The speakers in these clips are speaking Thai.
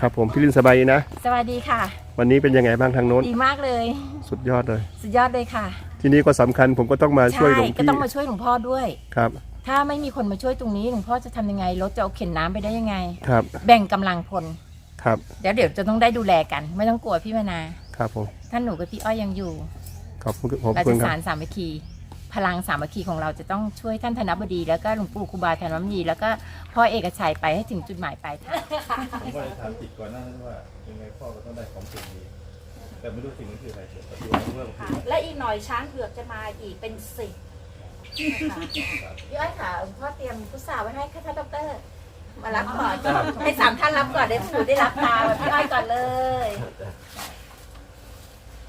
ครับผมพี่ลินสบายดีนะ สวัสดีค่ะ วันนี้เป็นยังไงบ้างทางโน้น ดีมากเลย สุดยอดเลย สุดยอดเลยค่ะ ที่นี่ก็สำคัญผมก็ต้องมาช่วยหลวงก็พี่ต้องมาช่วยหลวงพ่อด้วย ครับ ถ้าไม่มีคนมาช่วยตรงนี้หลวงพ่อจะทำยังไงรถจะเอาเข็นน้ำไปได้ยังไง ครับแบ่งกำลังพลครับเดี๋ยวเดี๋ยวจะต้องได้ดูแลกัน ไม่ต้องกลัวพี่มนา ครับผมท่านหนูกับพี่อ้อยยังอยู่ขอบคุณขอบเราคุจะณคสารับรสามัคคี พลังสามัคคีของเราจะต้องช่วยท่านธนบดี แล้วก็หลวงปู่ครูบาธนวมนีแล้วก็พ่อเอกชัยไปให้ถึงจุดหมายปลายทางผมก็เลยถามจิตก่อนหน้านั้นว่ายังไงพ่อก็ต้องได้ของสิ่งนี้ แต่ไม่รู้สิ่งนี้คืออะไรเดี๋ยวดูเรื่องค่ะและอีกหน่อยช้างเผือกจะมาอีกเป็นสิบนะคะ พี่อ้อยค่ะหลวงพ่อเตรียมพุทราไว้ให้ค่ะท่านดอกเตอรมารับก่อนให้สามท่านรับก่อนเดี๋ยวผู้ได้รับตามพี่อ้อยก่อนเลย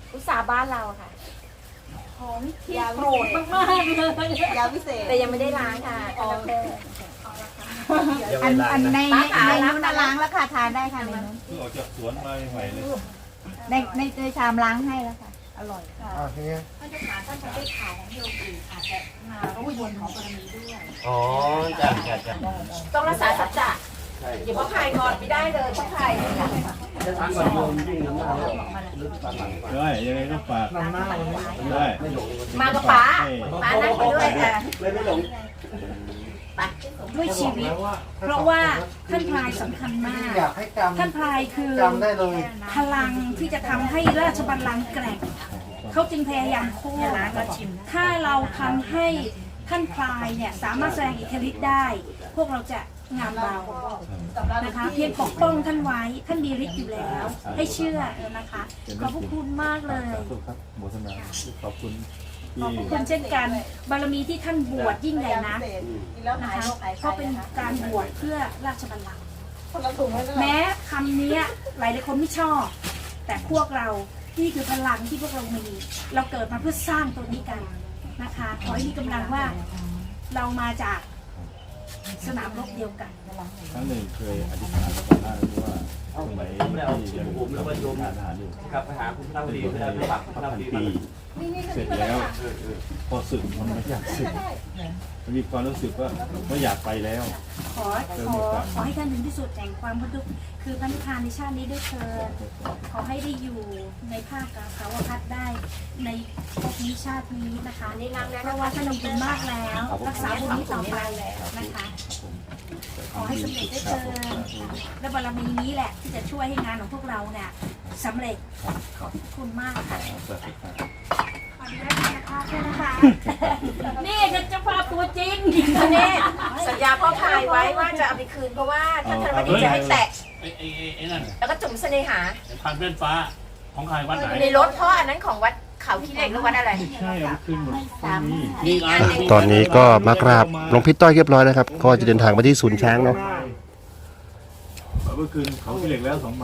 พุทราบ้านเราค่ะ ของที่โปรดมากๆเลยยาวิเศษแต่ยังไม่ได้ล้างค่ะท่านดอกเตอรอันอันในป้าขาในล้างนู้นนะล้างแล้วค่ะทานได้ค่ะในนู้นเพิ่งออกจากสวนมาใหม่ๆเลยในในในชามล้างให้แล้วค่ะอร่อยค่ะท่านเจ้าขาท่านจะได้ข่าวของโยมอีกอาจจะมารบกวนของกรณีด้วยอ๋อจ้ะจ้ะจ้ะต้องรักษาสัจจะอย่าพ่อพายงอนไม่ได้เลยพ่อพายได้ยังไงก็ฝากด้มากับป๋าป๋านั่งไปด้วยค่ะด้วยชีวิต เพราะว่าท่านพลายสำคัญมากท่านพลายคือพลังที่จะทำให้ราชบัลลังก์แกร่งเขาจึงพยายามโค่นถ้าเราทำให้ท่านพลายเนี่ยสามารถแสดงอิทธิฤทธิ์ได้ พวกเราจะ งานเบานะคะเพียงปกป้องท่านไว้ท่านมีฤทธิ์อยู่แล้ว ให้เชื่อนะคะขอบพระคุณมากเลยขอบคุณครับโมทนาขอบคุณขอบที่พระคุณเช่นกัน บารมีที่ท่านบวชยิ่งใหญ่นะนะคะเพราะเป็นการบวชเพื่อราชบัลลังก์แม้คำนี้หลายหลายๆคนไม่ชอบ แต่พวกเรานี่คือพลังที่พวกเรามี เราเกิดมาเพื่อสร้างตัวนี้กันนะคะขอให้มีกำลังว่าเรามาจาก สนามรบเดียวกันครั้งหนึ่งเคยอธิษฐานก่อนหน้าว่า สมัยที่ยังทำงานทหารอยู่ครับไปหาคุณพระก็ดีอยู่พได้ระปักพพัระนดีปีเสร็จแล้วพอสึกมันไม่อยากสึกมันมีความรู้สึกว่าไม่อยากไปแล้ว ขอขอขอให้ท่านถึงที่สุดแห่งความพ้นธุ์คือพระนิพพานในชาตินี้ด้วยเถิดขอให้ได้อยู่ในภาคกาสาวพัฒน์ได้ในภพนี้ชาตินี้นะคะเพราะว่าท่านมีบุญมากแล้ว รักษาบุญนี้ต่อไปนะคะ ขอให้สำเร็จได้เถิดและบารมีนี้แหละที่จะช่วยให้งานของพวกเราเนี่ยสำเร็จขอบคุณมากค่ะขออนุญาตนะคะเชิญนะคะนี่คือเจ้าภาตัวจริงนเนตสัญญาพ่อพายไว้ว่าจะเอาไปคืนเพราะว่าท่านธนบดีจะให้แตะไอ้ไอ้ไอ้นั่นแล้วก็จุ่มเสน่หาพันเป็นฟ้าของใครวัดไหนในรถเพราะอันนั้นของวัด เขาขี้เหล็กหรือวัดอะไรใช่เอาไปคืนหมดไม่มีมีงานหนึ่งตอนนี้ก็มากราบหลวงพี่ต้อยเรียบร้อยแล้วครับ ก็จะเดินทางไปที่ศูนย์ช้างเนาะ เอาไปคืนเขาที่เหล็กแล้วสองใบ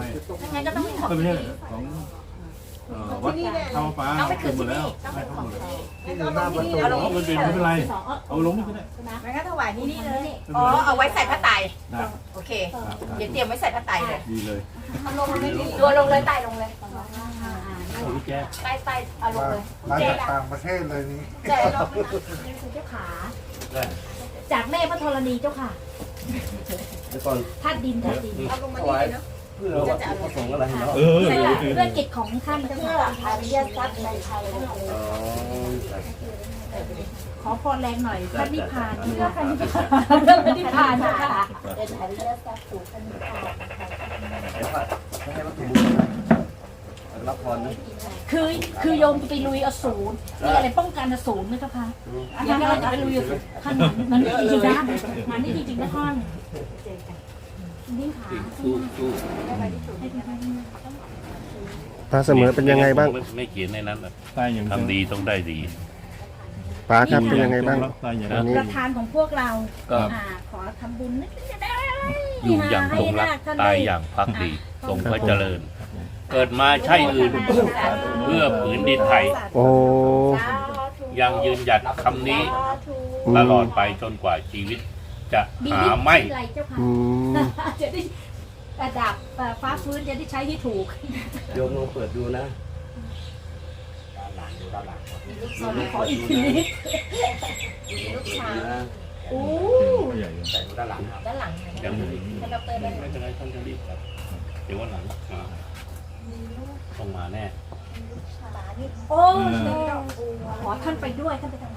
งั้นก็ต้องเป็นของ ก็ไม่ที่ใช่นี่ของ เอ่อวัดข้าวฟ้าต้องไปคืคืนนหมที่ดแล้นี่วต้องให้เป็นขเขาองหมดที่แล้วนี่เอาลงเอามันเป็นไม่เป็นไร เอาลงไม่เป็นไรงั้นก็ถวายนี่นี่เลยอ๋อเอาไว้ใส่ผ้าไตรได้โอเคเดี๋ยวเตรียมไว้ใส่ผ้าไตรเลยดีเลยตัวลงเลยไตรลงเลยเอาลูกแกไตรไตรเอาลงเลยมาจากต่างประเทศเลยนี่เจ๊ลงเลยเจ้าขา ได้จากแม่พระธรณีเจ้าค่ะ เดี๋ยวก่อนธาตุดินธาตุดินเอาลงมานี่เลยเนาะ เพื่อวัตถุประสงค์อะไรเนาะเออใช่เดี๋ยวค่ะคืนเพื่อกิจของท่านเจ้าเพื่อค่ะอริยทรัพย์ในไทยอ๋อขอพรแรงหน่อยพระนิพพานเพื่อพระนิพพานเพื่อพระนิพพานเจ้าค่ะเป็นอริยทรัพย์สู่พันธุ์เดี๋ยวก่อนให้วัตถุมงคลรับพรนะคือคือโยมจะไปลุยอสูรมีอะไรป้องกันอสูรไหมเจ้าค่ะยังไม่เราจะไปลุยอสูรท่านมันมันนี่จริงๆนะมันนี่จริงๆนะท่าน นี่ขาสู้สู้ป้าเสมอเป็นยังไงบ้างม่ไม่เขียนในนั้นน่ะตายอย่างทำดีต้องได้ดีป้าครับเป็นยังไงบ้างตายอย่างอันนี้ประธานของพวกเราก็อ่าขอทำบุญนิดนึงจะได้อยู่อย่างทรงรักตายอย่างพักดีทรงพระเจริญ เกิดมาใช่อื่นเพื่อผืนดินไทย โอ้ยังยืนหยัดคำนี้อืมตลอดไปจนกว่าชีวิต จะดีหาไม่ ไรเจ้าค่ะอืม จะได้ระดับเอ่อฟ้าฟื้นจะได้ใช้ที่ถูกโยมลองเปิดดูนะขออีกทีลูกช้างนะโอ้ใหญ่แต่ดูด้านหลังด้านหลังยังท่านดรด้านหลัไม่งเป็นไรท่านจะรีบครับ เดี๋ยววันหลังมาต้องมาแน่โอ้ขอท่านไปด้วยท่านไปทำง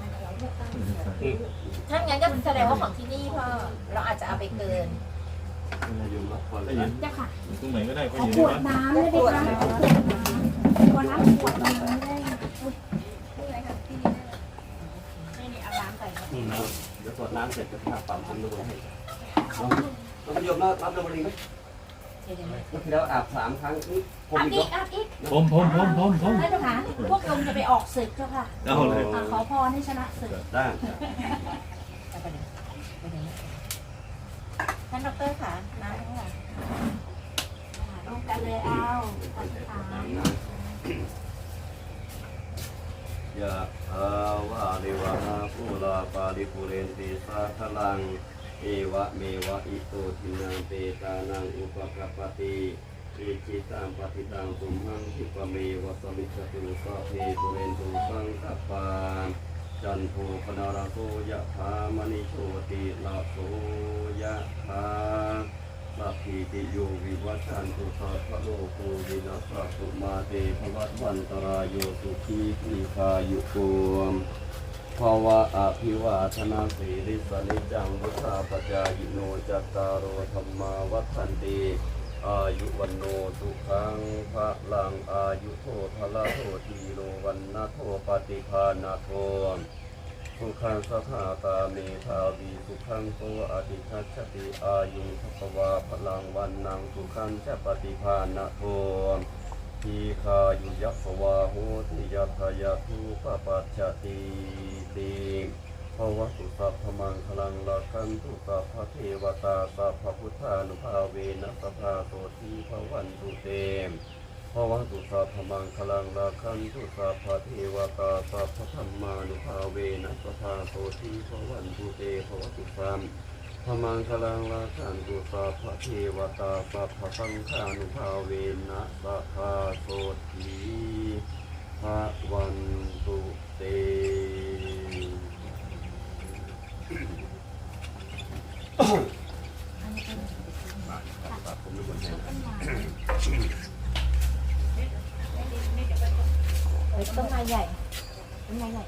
านกับเราด้วย ถ้างั้นก็แสดงว่าของที่นี่พ่อเราอาจจะเอาไปเกินได้ยินเจ้าค่ะตรงไหนก็ได้ก็ขอยินขวดนะน้ำได้ไหมคะขวดน้ำขวดน้ำขวดน้ำได้นี่นี่เอาล้างไปอืมนะเดี๋ยวตรวจน้ำเสร็จจะพาปั๊มผมดูให้เราโยมรับรับดำริไหม เมื่อกี้แล้วอาบสามครั้งนี่ผมอาบอีกอีกอาบอีกผมผมผมผมผมท่านเจ้าค่ะพวกโยมจะไปออกศึกเจ้าค่ะเอาเลยอะขอพรให้ชนะศึกได้ท่านดอกเตอรค่ะน้ำทั้งหลายร่วมกันเลยเอาอธิษฐานยะอาวาลิวะหาภูลาปาลิปุเรนติสาคลัง เอวะเมวะอิโตทินังเปตานังอุปกปปติอิจิตังปฏิตังตุมหังคิปเมวะสมิจตุสัพเพปุเรนตุสังคปานจันโทปนารโสยะธามณิโชติลาโสยะธาสัพพิติโยวิวัชันตุสัพพะโลกโควินัสสะตุมาเตภวัตวันตรายโยสุขีทีคายุโกม ภาวะอภิวาทนาสีริสนิจังวุธาปจายโนจัตตารโอธรรมาวัฏันติอายุวันโนสุขังพระลังอายุโทพละโททีโรวันนาโทปฏิภาณโทสุขังสถาตาเมธาวีสุขังโตอธิคัชติอายุทภวาพลังวันนังสุขังจะปฏิภาณโท ทีคายุยัพวาโหติยัพยาภูปปัจจติติภวตุสัพพมังคลังละคันตุสัพพเทวตาสัพพพุทธานุภาเวนะสัพพาโสทีภวันตุเตมภวตุสัพพมังคลังละคันตุสัพพเทวตาสัพพธรรมานุภาเวนะสัพพาโสทีภวันตุเตภวตุสัม พมังคลังลาคันตุสัพพะเทวตาสัพพสังฆานุภาเวนะสัพพาโสทีภะวันตุเตเฮ้ยต้นไม้ใหญ่ต้นไม้ใหญ่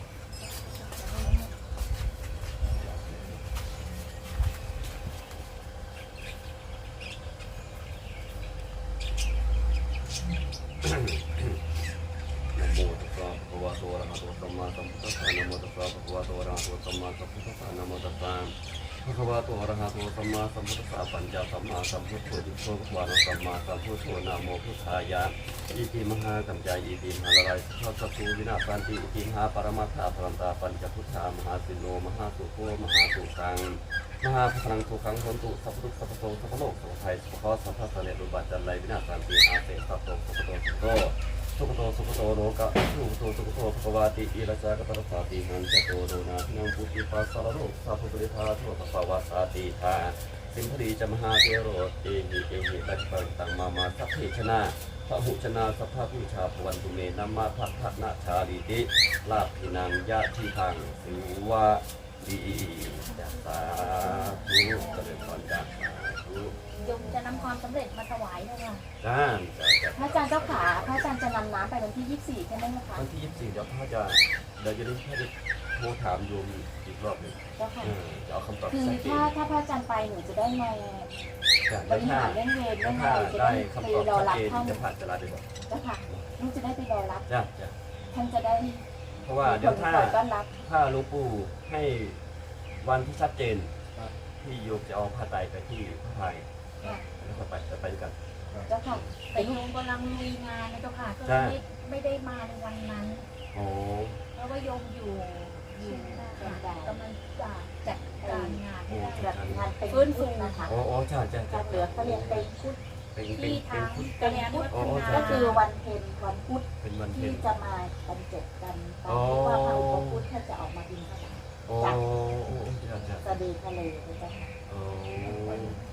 นะโมตัสสะภะคะวะโตอะระหะโตสัมมาสัมพุทธัสสะนะโมตัสสะภะคะวะโตอะระหะโตสัมมาสัมพุทธัสสะนะโมตัสสะภะคะวะโตอะระหะโตสั มมาสัมพุทธัสสะปัญญาสัมมาสัมพุทโธยุโธภะคะวะโตสัมมาสัมพุทโธนะโมพุทธายะอิติมหากัมจาอิติมหาละลายสัพพะตูวินาสันติอิติมหาปรมัตถาพรันตาปัญจพุทธามหาสิโนมหาสุโภมหาสุขังมหาพลังทุกขังทนตุสัพพุทธสัพพโตสัพพโลกสัพพไทยสัพพะสัพพะเสนรุบัติจันไรวินาสันติอาเสสัพโตสัพพโตสัพพโต สุขโตสุขโตโลกะสุขโตสุขโตภควาติอิระจากะตระสาติหันจโตโดนาทินังพุทธิปัสสารโลกสัพพุริธาทุภควาสาติธาสิมพดีจะมหาเทโรเอหิเอหิปัจปังตังมามาสัพเพชนะพระหุชนะสัพพะผู้ชาภวันตุเมนัมมาพัทธนาชาลิติลาภินังยะทิทังสิวะดีจัสสาธุเจริญพรจัสสาธุ โยมจะนำความสำเร็จมาถวายเลยค่ะด้านจะจะพระอาจารย์เจ้าขาพระอาจารย์จะนำน้ำไปวันที่ 24ใช่ไหมคะวันที่ยี่สิบสี่เดี๋ยวพ่อจะเดี๋ยวจะได้ให้ได้โทรถามโยมอีกรอบหนึ่งเจ้าค่ะ เออจะเอาคำตอบคือชัดเจถ้านถ้าพระอาจารย์ไปหนูจะได้มาจะบได้ริถ้าหารเรื่องเวรเรื่องอะถ้าไรจะได้ได้คำไปตอบรอชัดรับเจนท่านจะผ่านจะลาไปก่อนเจ้าค่ะลูกจะได้ไปรอรับจ้ะจ้ะท่านจะได้เพราะว่าเดี๋ยวถ้า คอยต้อนรับถ้าหลวงปู่ให้วันที่ชัดเจน ที่โยมจะเอาผ้าไตรไปที่พระไทยค่ะแล้วก็ไปจะไปด้วยกัน เจ้าค่ะแต่โยมกำลังลุยงานนะเจ้าค่ะก็ใช่ไม่ไม่ได้มาในวันนั้น โอ้เพราะว่าโยมอยู่อยู่กำลังจะจัดการงานโอ้ให้แบได้บงานเป็นฟื้นฟูนะคะโอ้โอ้จ้าจ้าถ้าจ้าเหลือเขาเรียกเป็นพุธเป็นเป็นที่เป็นทางพุทธกัลยาณวัฒโอ้โอ้นาก็คือวันเพ็ญวันพุธเป็นวันเพ็ที่ญจะมาบรรจบกันตอนอ๋อที่ว่าพระอุปคุตท่านจะออกมาบินพระบาทโอ้โอ้จ้าจ้าสะ ดือทะเลนะเจ้าค่ะโอ้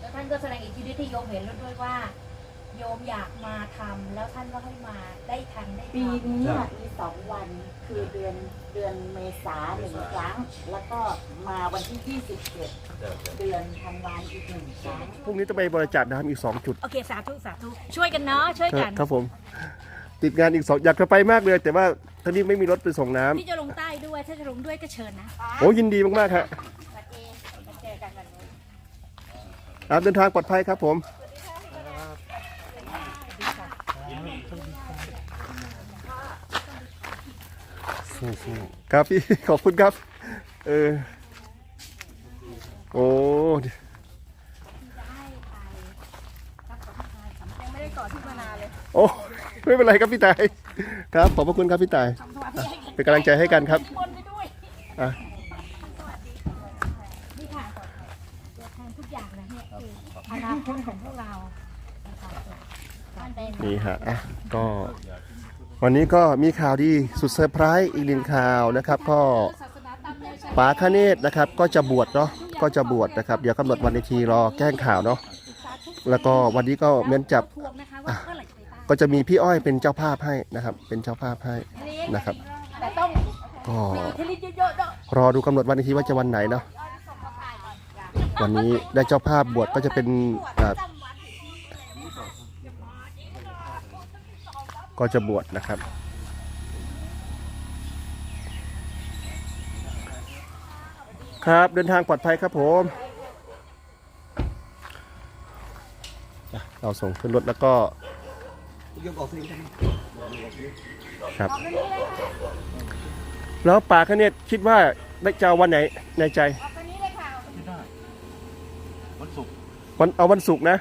แล้วท่านก็แสดงอิทธิฤทธิ์ที่โยมเห็นแล้วด้วยว่า โยมอยากมาทำแล้วท่านก็ให้มาได้ทันได้ปีทำนี้อะมีสองวันคือเดือนเดือนเมษาหนึ่งครั้ง แล้วก็มาวันที่ 27เดือนธันวาคมอีกหนึ่งครั้ง พรุ่งนี้จะไปบริจาคน้ำอีก 2 จุดโอเคสาธุสาธุช่วยกันเนาะช่วยกันครับผม ติดงานอีกสองอยากจะไปมากเลย แต่ว่าตอนนี้ไม่มีรถไปส่งน้ำพี่จะลงใต้ด้วยถ้าจะลงด้วยก็เชิญนะโอ้ยินดีมากๆครับ สวัสดีมาเจอกันวันนี้ ครับเดินทางปลอดภัยครับผมครับพี่ขอบคุณครับ เออ โอ้จะให้ไปรับกับพี่ชายสำยังไม่ได้ก่อที่มานานเลยโอ้ไม่เป็นไรครับพี่ตาย ครับ ขอบพระคุณครับพี่ตายทำสมาธิให้กันเป็นกำลังใจให้กันครับ ของพวกเรานี่ฮะอะก็วันนี้ก็มีข่าวดีสุดเซอร์ไพรส์อีกหนึ่งข่าวนะครับ ก็ป๋าคเนตนะครับ ก็จะบวชเนาะก็จะบวชนะครับ เดี๋ยวกำหนดวันในทีรอแก้งข่าวเนาะแล้วก็วันนี้ก็เมนจับทวงนจะก็จะมีพี่อ้อยเป็นเจ้าภาพให้นะครับ เป็นเจ้าภาพให้นะครับก็รอดูกำหนดวันอีกทีว่าจะวันไหนเนาะ วันนี้ได้เจ้าภาพบวชก็จะเป็นก็จะบวชนะครับ ครับเดินทางปลอดภัยครับผมเราส่งขึ้นรถแล้วก็ครับแล้วป่าคเนี่ยคิดว่าได้จะเอาวันไหนในใจ วันศุกร์วันเอาวันศุกร์นะ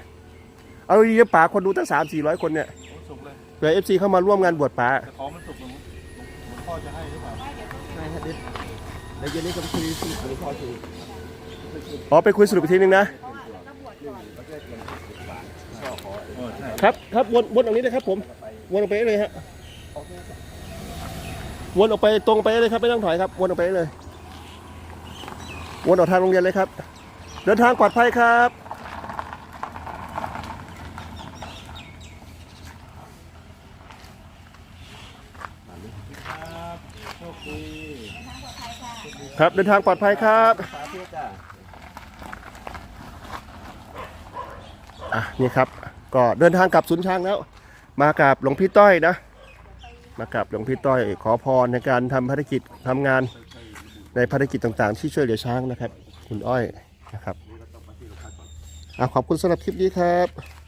เอาดีๆป่าคนดูตั้งสามสี่ร้อยคนเนี่ยวันศุกร์เลยเผื่อเอฟซีเข้ามาร่วมงานบวชป่าแต่ขอมันศุกร์หลวงหลวงพ่อจะให้หรือเปล่าอ๋อไปคุยสรุปอีกทีนึงนะเออใช่ครับครับวนวนตรงนี้เลยครับผม วนออกไปเลยฮะ วนออกไปตรงไปเลยครับไม่ต้องถอยครับ วนออกไปเลย วนออกทางโรงเรียนเลยครับ เดินทางปลอดภัยครับครับโชคดีครับเดินทางปลอดภัยครับอะนี่ครับ ก็เดินทางกลับศูนย์ช้างแล้ว มากับหลวงพี่ต้อยนะ มากับหลวงพี่ต้อยขอพรในการทำภารกิจทำงานในภารกิจต่างๆ ที่ช่วยเหลือช้างนะครับ คุณอ้อย นะครับอะขอบคุณสำหรับคลิปนี้ครับ